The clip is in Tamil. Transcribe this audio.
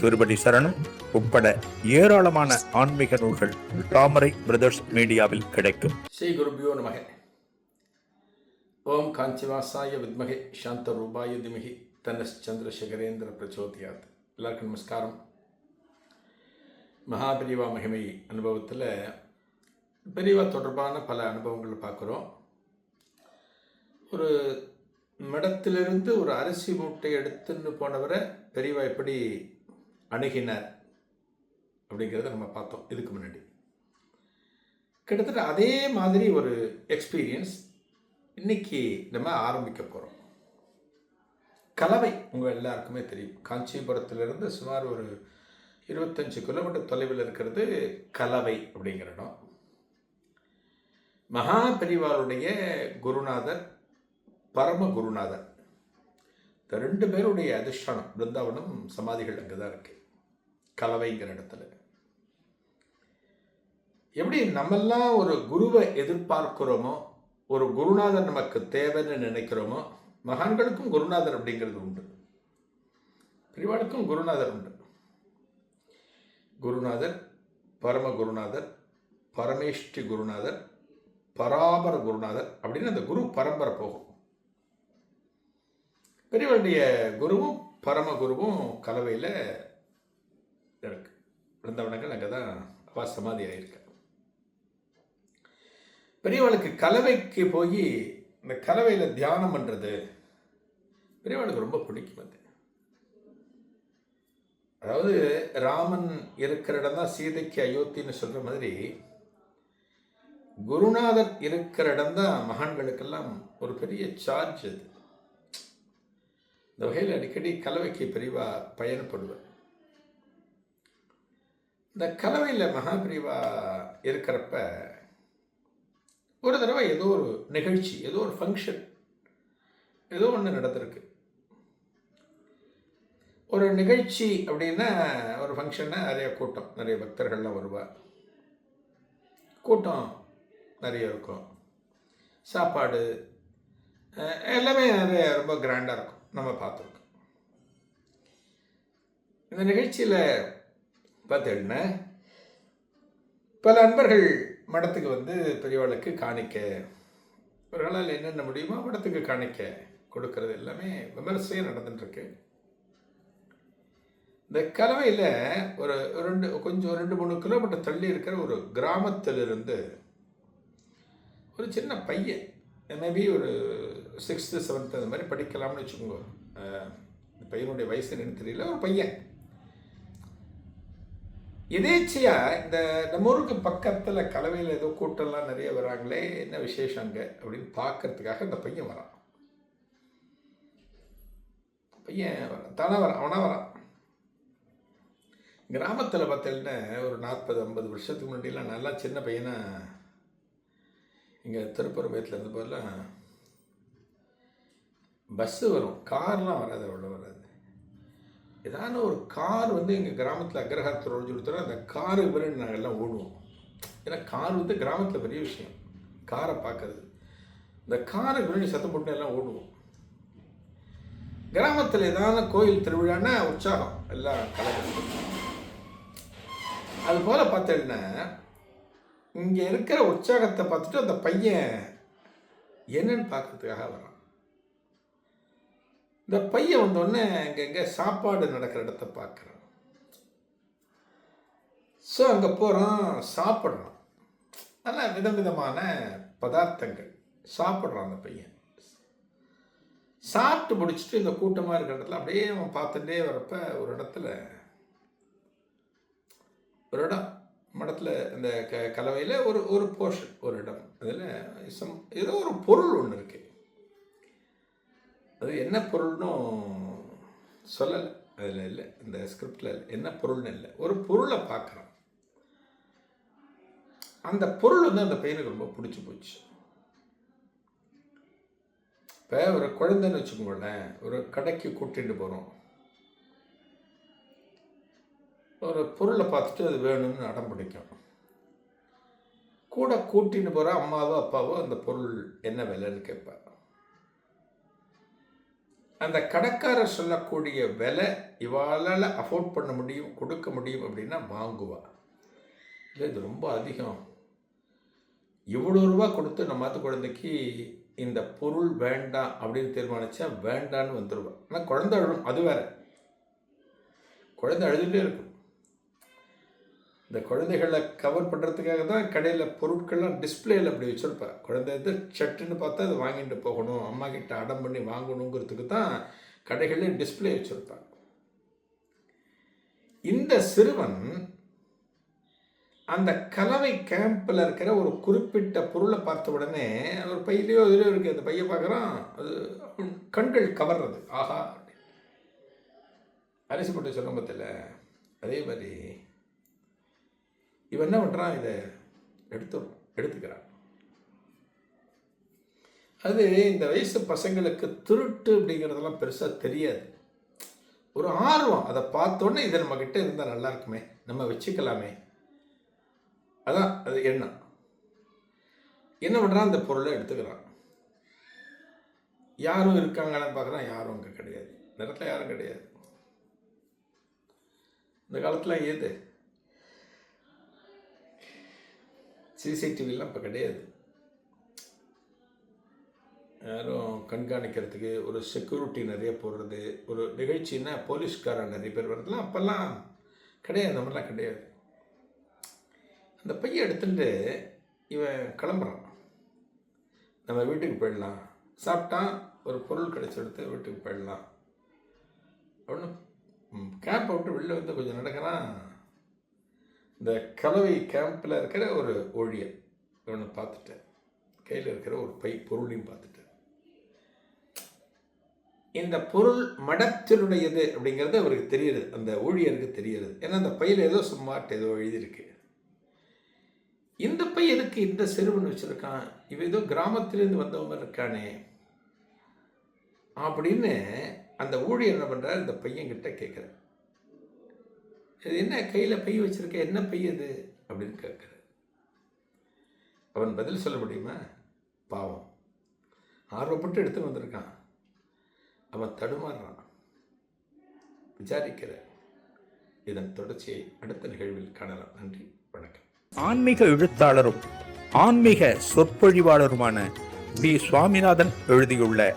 திருபடி சரணம் உட்பட ஏராளமான ஆன்மீக நூல்கள் தாமரை பிரதர்ஸ் மீடியாவில் கிடைக்கும். ஸ்ரீ குருபியோ நமக. ஓம் காஞ்சிவாசாய வித்மகே சாந்த ரூபாய திமிகி தன்னஸ் சந்திரசேகரேந்திர பிரச்சோதியாத். எல்லாருக்கும் நமஸ்காரம். மகாபிரிவா மகிமை அனுபவத்தில் பெரியவா தொடர்பான பல அனுபவங்களை பார்க்குறோம். ஒரு மடத்திலிருந்து ஒரு அரிசி மூட்டை எடுத்துன்னு போனவரை பெரியவா எப்படி அணுகினார் அப்படிங்கிறத நம்ம பார்த்தோம் இதுக்கு முன்னாடி. கிட்டத்தட்ட அதே மாதிரி ஒரு எக்ஸ்பீரியன்ஸ் இன்னைக்கு நம்ம ஆரம்பிக்க போகிறோம் கலவை உங்கள் எல்லாருக்குமே தெரியும். காஞ்சிபுரத்திலிருந்து சுமார் ஒரு இருபத்தஞ்சு கிலோமீட்டர் தொலைவில் இருக்கிறது கலவை அப்படிங்கிற இடம். மகா பெரிவாருடைய குருநாதர் பரம குருநாதர். இந்த ரெண்டு பேருடைய அதிஷ்டானம் பிருந்தாவனம் சமாதிகள் அங்கே தான் இருக்குது கலவைங்கிற இடத்துல எப்படி நம்மெல்லாம் ஒரு குருவை எதிர்பார்க்கிறோமோ ஒரு குருநாதர் நமக்கு தேவைன்னு நினைக்கிறோமோ மகான்களுக்கும் குருநாதர் அப்படிங்கிறது உண்டு. பெரியவாளுக்கும் குருநாதர் உண்டு. குருநாதர் பரம குருநாதர் பரமேஷ்டி குருநாதர் பராபர குருநாதர் அப்படின்னு அந்த குரு பரம்பரை போகும். பெரியவருடைய குருவும் பரம குருவும் கலவையில் இருக்கு பிருந்தவனங்கள் அங்கே தான் அவா சமாதி ஆயிருக்கு பெரியவளுக்கு கலவைக்கு போய் இந்த கலவையில் தியானம் பண்ணுறது பெரியவளுக்கு ரொம்ப பிடிக்கும் அது. அதாவது ராமன் இருக்கிற இடம் தான் சீதைக்கு அயோத்தின்னு சொல்கிற மாதிரி குருநாதர் இருக்கிற இடம் தான் மகான்களுக்கெல்லாம் ஒரு பெரிய சார்ஜ் அது. இந்த வகையில் அடிக்கடி கலவைக்கு பெரியவா பயணப்படுவேன். இந்த கலவையில் மகாபிரிவா இருக்கிறப்ப ஒரு தடவை ஏதோ ஒரு நிகழ்ச்சி ஏதோ ஒரு ஃபங்க்ஷன் ஏதோ ஒன்று நடந்திருக்கு. ஒரு நிகழ்ச்சி அப்படின்னா ஒரு ஃபங்க்ஷன்னா நிறைய கூட்டம் நிறைய பக்தர்கள்லாம் வருவா. கூட்டம் நிறைய இருக்கும். சாப்பாடு எல்லாமே நிறைய ரொம்ப கிராண்டாக இருக்கும். நம்ம பார்த்துருக்கோம். இந்த நிகழ்ச்சியில் பார்த்தீங்கன்னா பல அன்பர்கள் மடத்துக்கு வந்து பெரியவாளுக்கு காணிக்க இவர்களால் என்னென்ன முடியுமோ மடத்துக்கு காணிக்க கொடுக்கறது எல்லாமே விமர்சையாக நடந்துட்டுருக்கு. இந்த கலவையில் ஒரு ரெண்டு கொஞ்சம் ரெண்டு மூணு கிலோமீட்டர் தள்ளி இருக்கிற ஒரு கிராமத்திலிருந்து ஒரு சின்ன பையன் மேபி ஒரு சிக்ஸ்த்து செவன்த்து அந்த மாதிரி படிக்கலாம்னு வச்சுக்கோங்க. இந்த பையனுடைய வயசு என்னன்னு தெரியல ஒரு பையன். எதேச்சியா இந்த நம்ம ஊருக்கு பக்கத்தில் கலவையில் ஏதோ கூட்டம்லாம் நிறைய வராங்களே என்ன விசேஷம் அங்கே அப்படின்னு பார்க்கறதுக்காக இந்த பையன் வரான். பையன் வரான். தானே வரான். அவனா வரான். கிராமத்தில் பார்த்தேன்னா ஒரு நாற்பது ஐம்பது வருஷத்துக்கு முன்னாடிலாம் நல்லா சின்ன பையனாக இங்கே திருப்பரம்பயத்தில் இருந்த போதெல்லாம் பஸ்ஸு வரும். கார்லாம் வராது அவ்வளோ வராது. ஏதான ஒரு கார் வந்து எங்கள் கிராமத்தில் அக்ரஹாரத்தில் ஒழிஞ்சு கொடுத்தோன்னா அந்த காரு பிறகு நாங்கள் எல்லாம் ஓடுவோம். ஏன்னா கார் வந்து கிராமத்தில் பெரிய விஷயம். காரை பார்க்கறது. இந்த காரை பிறகு சத்தம் போட்டு எல்லாம் ஓடுவோம். கிராமத்தில் ஏதான கோயில் திருவிழான்னா உற்சாகம். எல்லாம் கலக்கிறது. அது போல் பார்த்தேன்னா இங்கே இருக்கிற உற்சாகத்தை பார்த்துட்டு அந்த பையன் என்னன்னு பார்க்கறதுக்காக வரான். இந்த பையன் வந்தோடனே அங்கே எங்கே சாப்பாடு நடக்கிற இடத்த பார்க்குறான். ஸோ அங்கே போகிறான் நல்லா நல்ல விதவிதமான பதார்த்தங்கள். சாப்பிட்றான் அந்த பையன். சாப்பிட்டு முடிச்சுட்டு இந்த கூட்டமாக இருக்கிற இடத்துல அப்படியே அவன் பார்த்துட்டே வரப்ப ஒரு இடத்துல ஒரு இடம். மடத்தில் இந்த க கலவையில் ஒரு ஒரு போர்ஷன் ஒரு இடம். அதில் சம் ஏதோ ஒரு பொருள் ஒன்று இருக்குது அது என்ன பொருள்னும் சொல்லலை. அதில் இல்லை. இந்த ஸ்கிரிப்டில் இல்லை. என்ன பொருள்னு இல்லை. ஒரு பொருளை பார்க்குறோம். அந்த பொருள் வந்து அந்த பையனுக்கு ரொம்ப பிடிச்சி போச்சு. இப்போ ஒரு குழந்தைன்னு வச்சுக்கோங்களேன். ஒரு கடைக்கு கூட்டிகிட்டு போகிறோம் ஒரு பொருளை பார்த்துட்டு அது வேணும்னு அடம் பிடிக்கும். கூட கூட்டின்னு போகிற அம்மாவோ அப்பாவோ அந்த பொருள் என்ன விலைன்னு கேட்பேன் அந்த கடைக்காரர் சொல்லக்கூடிய விலை இவாளால் அஃபோர்ட் பண்ண முடியும் கொடுக்க முடியும் அப்படின்னா வாங்குவா. இல்லை இது ரொம்ப அதிகம். இவ்வளோ ரூபா கொடுத்து நம்ம மாற்று குழந்தைக்கு இந்த பொருள் வேண்டாம் அப்படின்னு தீர்மானிச்சா வேண்டான்னு வந்துடுவா ஆனால் குழந்தை அழும் அது வேற. குழந்தை அழுதுகிட்டே இருக்கும். இந்த குழந்தைகளை கவர் பண்ணுறதுக்காக தான் கடையில் பொருட்கள்லாம் டிஸ்பிளேயில் அப்படி வச்சுருப்பேன். குழந்தை எது சட்டுன்னு பார்த்தா அதை வாங்கிட்டு போகணும். அம்மா கிட்ட அடம் பண்ணி வாங்கணுங்கிறதுக்கு தான் கடைகளில் டிஸ்பிளே வச்சுருப்பாங்க. இந்த சிறுவன் அந்த கலவை கேம்பில் இருக்கிற ஒரு குறிப்பிட்ட பொருளை பார்த்த உடனே ஒரு பையிலையோ இதுலையோ இருக்குது அந்த பையன் பார்க்குறான். அது கண்கள் கவர்றது. ஆஹா. அரிசி போட்டு சொல்ல பத்தில அதே மாதிரி இவன் என்ன பண்ணுறான் இதை எடுத்து எடுத்துக்கிறான். அது இந்த வயசு பசங்களுக்கு திருட்டு அப்படிங்கிறதெல்லாம் பெருசாக தெரியாது. ஒரு ஆர்வம். அதை பார்த்தோன்னே இதை நம்மக்கிட்ட இருந்தால் நல்லா இருக்குமே. நம்ம வச்சுக்கலாமே. அதான் அது எண்ணம். என்ன பண்ணுறான் அந்த பொருளை எடுத்துக்கிறான். யாரும் இருக்காங்கன்னு பார்க்குறான் யாரும் அங்கே கிடையாது. நேரத்தில் யாரும் கிடையாது. இந்த காலத்தில் ஏது? சிசிடிவிலாம் இப்போ கிடையாது. யாரும் கண்காணிக்கிறதுக்கு ஒரு செக்யூரிட்டி நிறைய போடுறது ஒரு நிகழ்ச்சின்னா போலீஸ்காரன் நிறைய பேர் வரதுலாம் அப்போல்லாம் கிடையாது நம்மளாம் மாதிரிலாம் கிடையாது. அந்த பையன் எடுத்துட்டு இவன் கிளம்புறான். நம்ம வீட்டுக்கு போயிடலாம். சாப்பிட்டான் ஒரு பொருள் கிடச்செடுத்து வீட்டுக்கு போயிடலாம். ஒன்று கேப்பை விட்டு வெளில வந்து கொஞ்சம் நடக்கிறான். இந்த கலவை கேம்பில் இருக்கிற ஒரு ஊழியர் இவனை பார்த்துட்டேன். கையில் இருக்கிற ஒரு பை பொருளையும் பார்த்துட்டேன். இந்த பொருள் மடத்தினுடையது அப்படிங்கிறது அவருக்கு தெரியுது. அந்த ஊழியருக்கு தெரியுது. ஏன்னா அந்த பையில் ஏதோ சும்மாட்டு ஏதோ எழுதியிருக்கு. இந்த பை எதுக்கு இந்த சிறுவன் வச்சுருக்கான்? இவன் ஏதோ கிராமத்திலேருந்து வந்தவங்க இருக்கானே. அப்படின்னு அந்த ஊழியர் என்ன பண்ணுறாரு இந்த பையன்கிட்ட கேட்குறார் இது என்ன கையில் பை வச்சிருக்க? என்ன பை அது? அப்படின்னு கேட்குற அவன் பதில் சொல்ல முடியுமா? பாவம். ஆர்வப்பட்டு எடுத்து வந்திருக்கான். அவன் தடுமாறுறான். விசாரிக்கிற இதன் தொடர்ச்சியை அடுத்த நிகழ்வில் காணலாம். நன்றி. வணக்கம். ஆன்மீக எழுத்தாளரும் ஆன்மீக சொற்பொழிவாளருமான பி. சுவாமிநாதன் எழுதியுள்ள